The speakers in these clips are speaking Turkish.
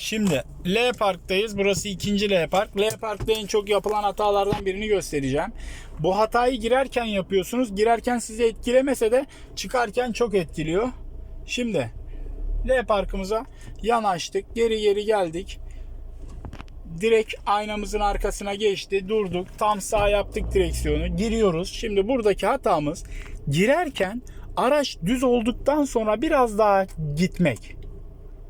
Şimdi L Park'tayız. Burası ikinci L Park. L Park'ta en çok yapılan hatalardan birini göstereceğim. Bu hatayı girerken yapıyorsunuz. Girerken sizi etkilemese de çıkarken çok etkiliyor. Şimdi L Park'ımıza yanaştık. Geri geri geldik. Direkt aynamızın arkasına geçti. Durduk. Tam sağ yaptık direksiyonu. Giriyoruz. Şimdi buradaki hatamız girerken araç düz olduktan sonra biraz daha gitmek.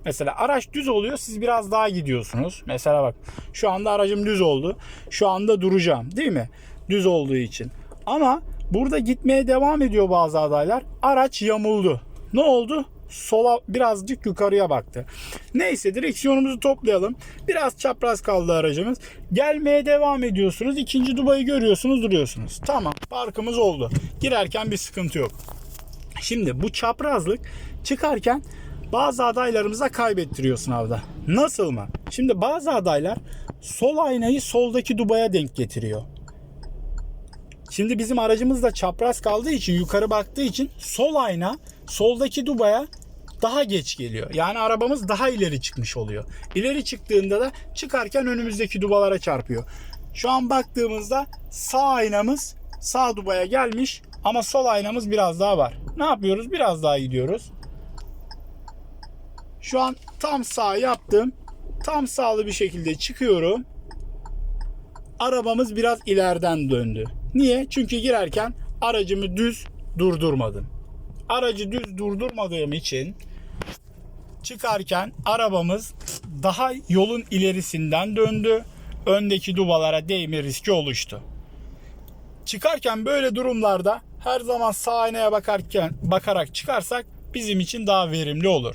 Mesela araç düz oluyor siz biraz daha gidiyorsunuz. Mesela bak şu anda aracım düz oldu. Şu anda duracağım değil mi? Düz olduğu için. Ama burada gitmeye devam ediyor bazı adaylar. Araç yamuldu. Ne oldu? Sola birazcık yukarıya baktı. Neyse direksiyonumuzu toplayalım. Biraz çapraz kaldı aracımız. Gelmeye devam ediyorsunuz. İkinci dubayı görüyorsunuz duruyorsunuz. Tamam parkımız oldu. Girerken bir sıkıntı yok. Şimdi bu çaprazlık çıkarken bazı adaylarımıza kaybettiriyor sınavda. Nasıl mı? Şimdi bazı adaylar sol aynayı soldaki dubaya denk getiriyor. Şimdi bizim aracımız da çapraz kaldığı için yukarı baktığı için sol ayna soldaki dubaya daha geç geliyor. Yani arabamız daha ileri çıkmış oluyor. İleri çıktığında da çıkarken önümüzdeki dubalara çarpıyor. Şu an baktığımızda sağ aynamız sağ dubaya gelmiş ama sol aynamız biraz daha var. Ne yapıyoruz? Biraz daha gidiyoruz. Şu an tam sağ yaptım. Tam sağlı bir şekilde çıkıyorum. Arabamız biraz ileriden döndü. Niye? Çünkü girerken aracımı düz durdurmadım. Aracı düz durdurmadığım için çıkarken arabamız daha yolun ilerisinden döndü. Öndeki dubalara değme riski oluştu. Çıkarken böyle durumlarda her zaman sağ aynaya bakarken bakarak çıkarsak bizim için daha verimli olur.